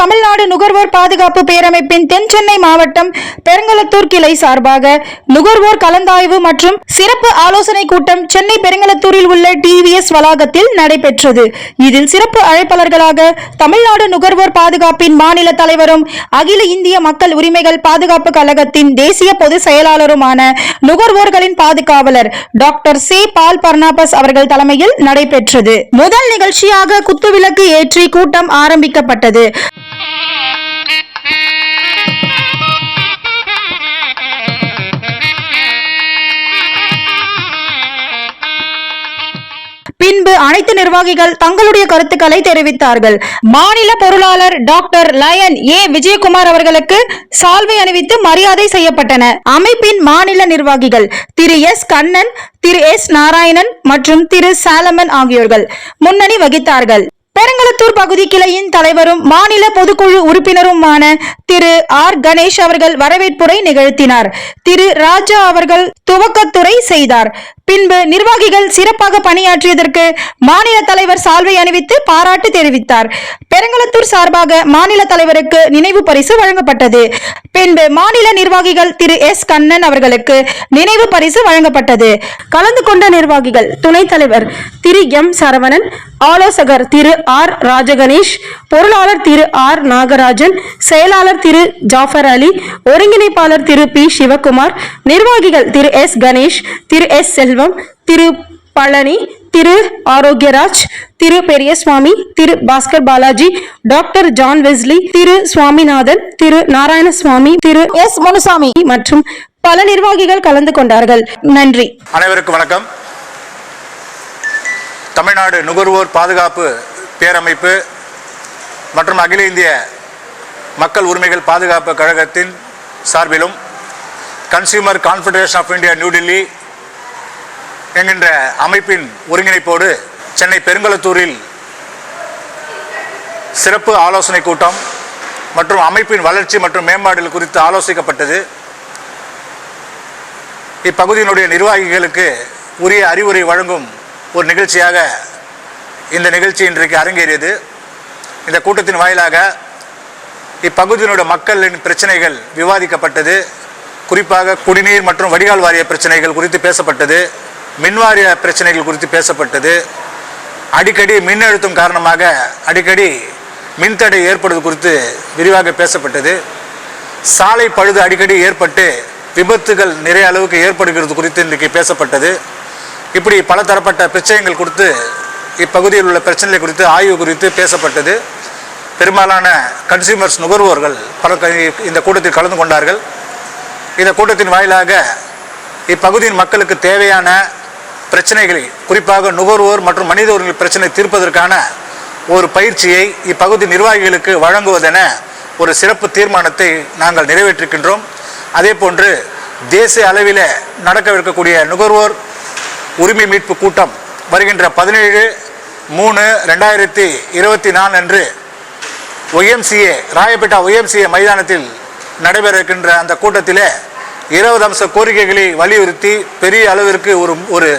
தமிழ்நாடு நுகர்வோர் பாதுகாப்பு பேரமைப்பின் தென் சென்னை மாவட்டம் பெருங்கலத்தூர் கிளை சார்பாக நுகர்வோர் கலந்தாய்வு மற்றும் சிறப்பு ஆலோசனை கூட்டம் சென்னை பெருங்கலத்தூரில் உள்ள டிவிஎஸ் வளாகத்தில் நடைபெற்றது. இதில் சிறப்பு அழைப்பாளர்களாக தமிழ்நாடு நுகர்வோர் பாதுகாப்பின் மாநில தலைவரும் அகில இந்திய மக்கள் உரிமைகள் பாதுகாப்பு கழகத்தின் தேசிய பொது செயலாளருமான நுகர்வோர்களின் பாதுகாவலர் டாக்டர் சே பால் பர்னாபஸ் அவர்கள் தலைமையில் நடைபெற்றது. முதல் நிகழ்ச்சியாக குத்துவிளக்கு ஏற்றி கூட்டம் ஆரம்பிக்கப்பட்டது. நிர்வாகிகள் தங்களுடைய கருத்துக்களை தெரிவித்தார்கள். மாநில பொருளாளர் டாக்டர் லயன் ஏ. விஜயகுமார் அவர்களுக்கு சால்வை அணிவித்து மரியாதை செய்யப்பட்டன. அமைப்பின் மாநில நிர்வாகிகள் திரு. எஸ். கண்ணன் திரு. எஸ். நாராயணன் மற்றும் திரு. சாலமன் ஆகியோர்கள் முன்னணி வகித்தார்கள். பெருங்கலத்தூர் பகுதி கிளையின் தலைவரும் மாநில பொதுக்குழு உறுப்பினருமான திரு ஆர். கணேஷ் அவர்கள் வரவேற்புரை நிகழ்த்தினார். திரு ராஜா அவர்கள் துவக்கத்துறை செய்தார். பின்பு நிர்வாகிகள் சிறப்பாக பணியாற்றியதற்கு மாநில தலைவர் சால்வை அணிவித்து பாராட்டு தெரிவித்தார். பெருங்கலத்தூர் சார்பாக மாநில தலைவருக்கு நினைவு பரிசு வழங்கப்பட்டது. பின்பு மாநில நிர்வாகிகள் திரு எஸ். கண்ணன் அவர்களுக்கு நினைவு பரிசு வழங்கப்பட்டது. கலந்து கொண்ட நிர்வாகிகள் துணைத் தலைவர் திரு எம். சரவணன் ஆலோசகர் திரு ஆர் ராஜகணேஷ் பொருளாளர் திரு ஆர் நாகராஜன் செயலாளர் திரு ஜாஃபர் அலி ஒருங்கிணைப்பாளர் திரு பி சிவகுமார் நிர்வாகிகள் Thiru S Ganesh Thiru S Selvam Thiru Palani Thiru Arokiyaraj Thiru Periyaswamy Thiru Bhaskar Balaji doctor John Wesley Thiru Swaminathan Thiru Narayanaswamy Thiru S Munusamy மற்றும் பல நிர்வாகிகள் கலந்து கொண்டார்கள். நன்றி. அனைவருக்கும் வணக்கம். தமிழ்நாடு நுகர்வோர் பாதுகாப்பு பேரமைப்பு மற்றும் அகில இந்திய மக்கள் உரிமைகள் பாதுகாப்பு கழகத்தின் சார்பிலும் consumer confederation of India New Delhi என்கின்ற அமைப்பின் ஒருங்கிணைப்போடு சென்னை பெருங்கலத்தூரில் சிறப்பு ஆலோசனை கூட்டம் மற்றும் அமைப்பின் வளர்ச்சி மற்றும் மேம்பாடுகள் குறித்து ஆலோசிக்கப்பட்டது. இப்பகுதியினுடைய நிர்வாகிகளுக்கு உரிய அறிவுரை வழங்கும் ஒரு நிகழ்ச்சியாக இந்த நிகழ்ச்சி இன்றைக்கு அரங்கேறியது. இந்த கூட்டத்தின் வாயிலாக இப்பகுதியினுடைய மக்களின் பிரச்சனைகள் விவாதிக்கப்பட்டது. குறிப்பாக குடிநீர் மற்றும் வடிகால் வாரிய பிரச்சனைகள் குறித்து பேசப்பட்டது. மின்வாரிய பிரச்சனைகள் குறித்து பேசப்பட்டது. அடிக்கடி மின் அழுத்தம் காரணமாக அடிக்கடி மின்தடை ஏற்படுவது குறித்து விரிவாக பேசப்பட்டது. சாலை பழுது அடிக்கடி ஏற்பட்டு விபத்துகள் நிறைய அளவுக்கு ஏற்படுகிறது குறித்து இன்றைக்கு பேசப்பட்டது. இப்படி பல தரப்பட்ட பிரச்சனைகள் குறித்து இப்பகுதியில் உள்ள பிரச்சனைகள் குறித்து ஆய்வு குறித்து பேசப்பட்டது. பெரும்பாலான கன்சியூமர்ஸ் நுகர்வோர்கள் பல இந்த கூட்டத்தில் கலந்து கொண்டார்கள். இந்த கூட்டத்தின் வாயிலாக இப்பகுதியின் மக்களுக்கு தேவையான பிரச்சனைகளை குறிப்பாக நுகர்வோர் மற்றும் மனித உரிமை பிரச்சனை தீர்ப்பதற்கான ஒரு பயிற்சியை இப்பகுதி நிர்வாகிகளுக்கு வழங்குவதென ஒரு சிறப்பு தீர்மானத்தை நாங்கள் நிறைவேற்றிருக்கின்றோம். அதே போன்று தேசிய அளவில் நடக்கவிருக்கக்கூடிய நுகர்வோர் உரிமை மீட்பு கூட்டம் வருகின்ற பதினேழு மூணு ரெண்டாயிரத்தி இருபத்தி நாலு அன்று ஒய்எம்சிஏ ராயப்பேட்டா ஒய்எம்சிஏ மைதானத்தில் நடைபெற இருக்கின்ற அந்த கூட்டத்திலே இருபது அம்ச கோரிக்கைகளை வலியுறுத்தி பெரிய அளவிற்கு ஒரு ஒரு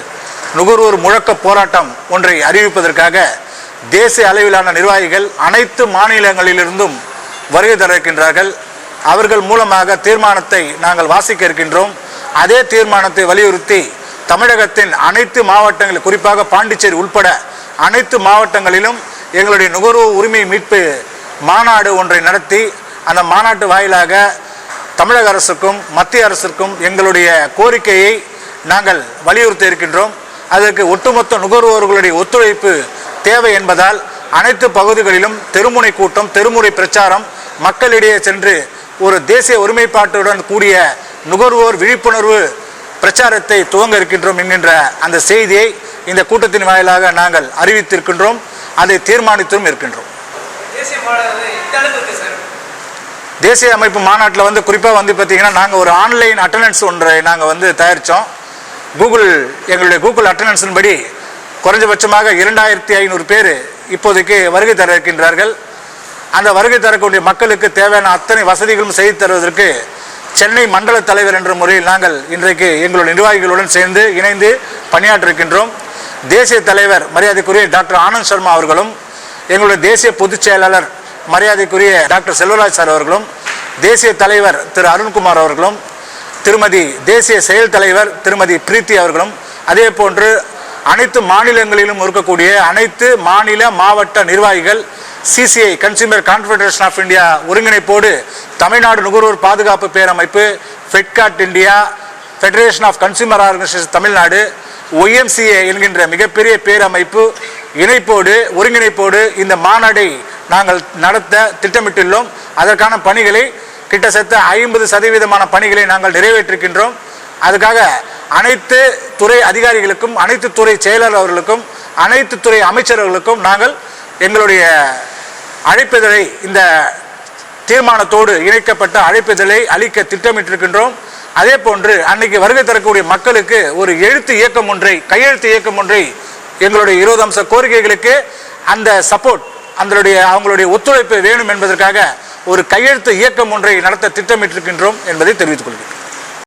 நுகர்வோர் முழக்க போராட்டம் ஒன்றை அறிவிப்பதற்காக தேசிய அளவிலான நிர்வாகிகள் அனைத்து மாநிலங்களிலிருந்தும் வருகை தர இருக்கின்றார்கள் அவர்கள் மூலமாக தீர்மானத்தை நாங்கள் வாசிக்க இருக்கின்றோம். அதே தீர்மானத்தை வலியுறுத்தி தமிழகத்தின் அனைத்து மாவட்டங்கள் குறிப்பாக பாண்டிச்சேரி உட்பட அனைத்து மாவட்டங்களிலும் எங்களுடைய நுகர்வோர் உரிமை மீட்பு மாநாடு ஒன்றை நடத்தி அந்த மாநாட்டு வாயிலாக தமிழக அரசுக்கும் மத்திய அரசுக்கும் எங்களுடைய கோரிக்கையை நாங்கள் வலியுறுத்தி இருக்கின்றோம். அதற்கு ஒட்டுமொத்த நுகர்வோர்களுடைய ஒத்துழைப்பு தேவை என்பதால் அனைத்து பகுதிகளிலும் தெருமுனை கூட்டம் தெருமுறை பிரச்சாரம் மக்களிடையே சென்று ஒரு தேசிய ஒருமைப்பாட்டுடன் கூடிய நுகர்வோர் விழிப்புணர்வு பிரச்சாரத்தை துவங்க இருக்கின்றோம் என்கின்ற அந்த செய்தியை இந்த கூட்டத்தின் வாயிலாக நாங்கள் அறிவித்திருக்கின்றோம் அதை தீர்மானித்தும் இருக்கின்றோம். தேசிய அமைப்பு மாநாட்டில் வந்து குறிப்பாக வந்து பார்த்தீங்கன்னா நாங்கள் ஒரு ஆன்லைன் அட்டண்டன்ஸ் ஒன்றை நாங்கள் வந்து தயாரித்தோம் கூகுள் எங்களுடைய கூகுள் அட்டண்டன்ஸின் படி குறைஞ்சபட்சமாக இரண்டாயிரத்தி ஐநூறு பேர் இப்போதைக்கு வருகை தர இருக்கின்றார்கள். அந்த வருகை தரக்கூடிய மக்களுக்கு தேவையான அத்தனை வசதிகளும் செய்து தருவதற்கு சென்னை மண்டல தலைவர் என்ற முறையில் நாங்கள் இன்றைக்கு எங்களுடைய நிர்வாகிகளுடன் சேர்ந்து இணைந்து பணியாற்றிருக்கின்றோம். தேசிய தலைவர் மரியாதைக்குரிய டாக்டர் ஆனந்த் சர்மா அவர்களும் எங்களுடைய தேசிய பொதுச் செயலாளர் மரியாதைக்குரிய டாக்டர் செல்வராஜ் சார் அவர்களும் தேசிய தலைவர் திரு அருண்குமார் அவர்களும் திருமதி தேசிய செயல் தலைவர் திருமதி பிரீத்தி அவர்களும் அதே போன்று அனைத்து மாநிலங்களிலும் இருக்கக்கூடிய அனைத்து மாநில மாவட்ட நிர்வாகிகள் CCI consumer confederation of India ஒருங்கிணைப்போடு Tamil Nadu நுகர்வோர் பாதுகாப்பு பேரமைப்பு FEDCOT India federation of consumer organisation Tamil Nadu YMCA என்கின்ற மிகப்பெரிய பேரமைப்பு இணைப்போடு ஒருங்கிணைப்போடு இந்த மாநாடை நாங்கள் நடத்த திட்டமிட்டுள்ளோம். அதற்கான பணிகளை கிட்டத்தட்ட ஐம்பது சதவீதமான பணிகளை நாங்கள் நிறைவேற்றிருக்கின்றோம். அதுக்காக அனைத்து துறை அதிகாரிகளுக்கும் அனைத்து துறை செயலர் அவர்களுக்கும் அனைத்து துறை அமைச்சர்களுக்கும் நாங்கள் எங்களுடைய அழைப்பிதழை இந்த தீர்மானத்தோடு இணைக்கப்பட்ட அழைப்பிதழை அளிக்க திட்டமிட்டிருக்கின்றோம். அதே போன்று அன்னைக்கு வருகை தரக்கூடிய மக்களுக்கு ஒரு எழுத்து இயக்கம் ஒன்றை கையெழுத்து இயக்கம் ஒன்றை எங்களுடைய இருபது அம்ச கோரிக்கைகளுக்கு அந்த சப்போர்ட் அதனுடைய அவங்களுடைய ஒத்துழைப்பு வேணும் என்பதற்காக ஒரு கையெழுத்து இயக்கம் ஒன்றை நடத்த திட்டமிட்டிருக்கின்றோம் என்பதை தெரிவித்துக் கொள்கிறேன்.